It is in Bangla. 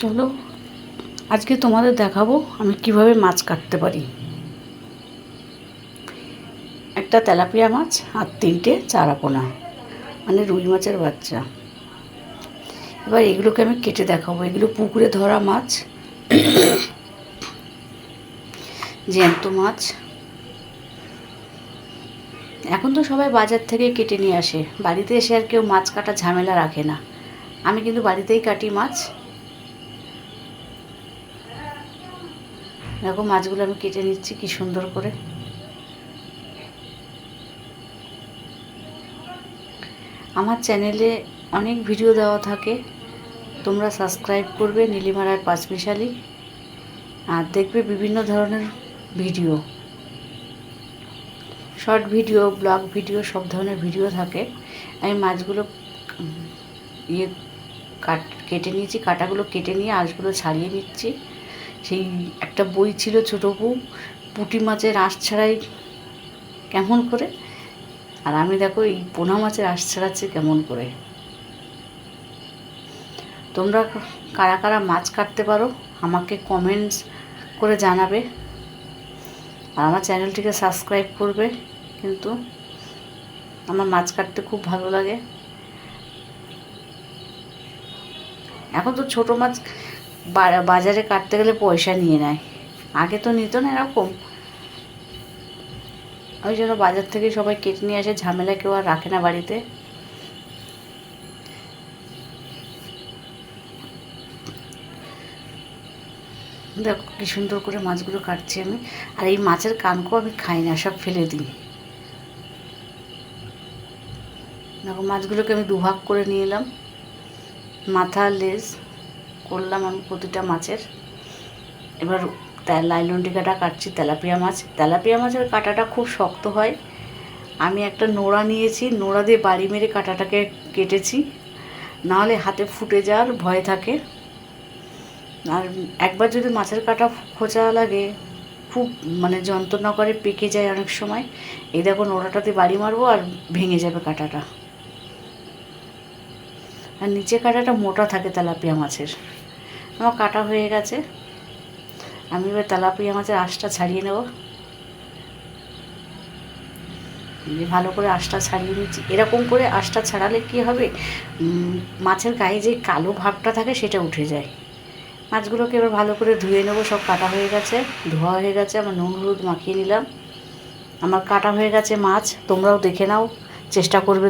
চলো, আজকে তোমাদের দেখাবো আমি কীভাবে মাছ কাটতে পারি। একটা তেলাপিয়া মাছ আর তিনটে চারাপোনা মানে রুই মাছের বাচ্চা। এবার এগুলোকে আমি কেটে দেখাবো। এগুলো পুকুরে ধরা মাছ, জ্যান্ত মাছ। এখন তো সবাই বাজার থেকে কেটে নিয়ে আসে। বাড়িতে এসে আর কেউ মাছ কাটা ঝামেলা রাখে না। আমি কিন্তু বাড়িতেই কাটি মাছ। দেখো মাছগুলো আমি কেটে নিচ্ছি, কি সুন্দর করে। আমার চ্যানেলে অনেক ভিডিও দেওয়া থাকে, তোমরা সাবস্ক্রাইব করবে নীলিমারায় পাঁচমিশালি আর দেখবে বিভিন্ন ধরনের video. Short video, blog video, সব ধরনের ভিডিও থাকে। আমি মাছগুলো ইয়ে কাট, কেটে নিয়েছি, কাটাগুলো কেটে নিয়ে আঁশগুলো ছাড়িয়ে নিচ্ছি। সেই একটা বই ছিল ছোটো বউ, পুঁটি মাছের আঁশ ছাড়াই কেমন করে? আর আমি দেখো এই পোনা মাছের আঁশ ছাড়াচ্ছি কেমন করে? তোমরা কারা কারা মাছ কাটতে পারো, আমাকে কমেন্টস করে জানাবে। আর আমার চ্যানেলটিকে সাবস্ক্রাইব করবে, কিন্তু আমার মাছ কাটতে খুব ভালো লাগে। এখন তো ছোটো মাছ বাজারে কাটতে গেলে পয়সা নিয়ে নেয়। আগে তো নিত না এরকম। ওই জন্য বাজার থেকে সবাই কেটে নিয়ে আসে, ঝামেলা কেউ আর রাখে না বাড়িতে। দেখো, কি সুন্দর করে মাছগুলো কাটছি আমি। আর এই মাছের কানকো আমি খাই না, সব ফেলে দিই। দেখো, মাছগুলোকে আমি দুভাগ করে নিয়ে এলাম। মাথা, লেজ করলাম আমি প্রতিটা মাছের। এবার লাইলন টিকাটা কাটছি, তেলাপিয়া মাছ। তেলাপিয়া মাছের কাঁটাটা খুব শক্ত হয়। আমি একটা নোড়া নিয়েছি, নোড়া দিয়ে বাড়ি মেরে কাঁটাটাকে কেটেছি। নাহলে হাতে ফুটে যাওয়ার ভয় থাকে। আর একবার যদি মাছের কাঁটা খোঁচা লাগে, খুব মানে যন্ত্রণা করে পেকে যায় অনেক সময়। এই দেখো নোড়াটাতে বাড়ি মারবো আর ভেঙে যাবে কাঁটাটা। আর নিচে কাটাটা মোটা থাকে তেলাপিয়া মাছের। আমার কাটা হয়ে গেছে। আমি এবার তেলাপিয়া মাছের আঁশটা ছাড়িয়ে নেব। ভালো করে আঁশটা ছাড়িয়ে নিচ্ছি। এরকম করে আঁশটা ছাড়ালে কি হবে? মাছের গায়ে যে কালো ভাবটা থাকে সেটা উঠে যায়। মাছগুলোকে এবার ভালো করে ধুয়ে নেব। সব কাটা হয়ে গেছে, ধোয়া হয়ে গেছে। আমার নুন হলুদ মাখিয়ে নিলাম। আমার কাটা হয়ে গেছে মাছ। তোমরাও দেখে নাও। চেষ্টা করবে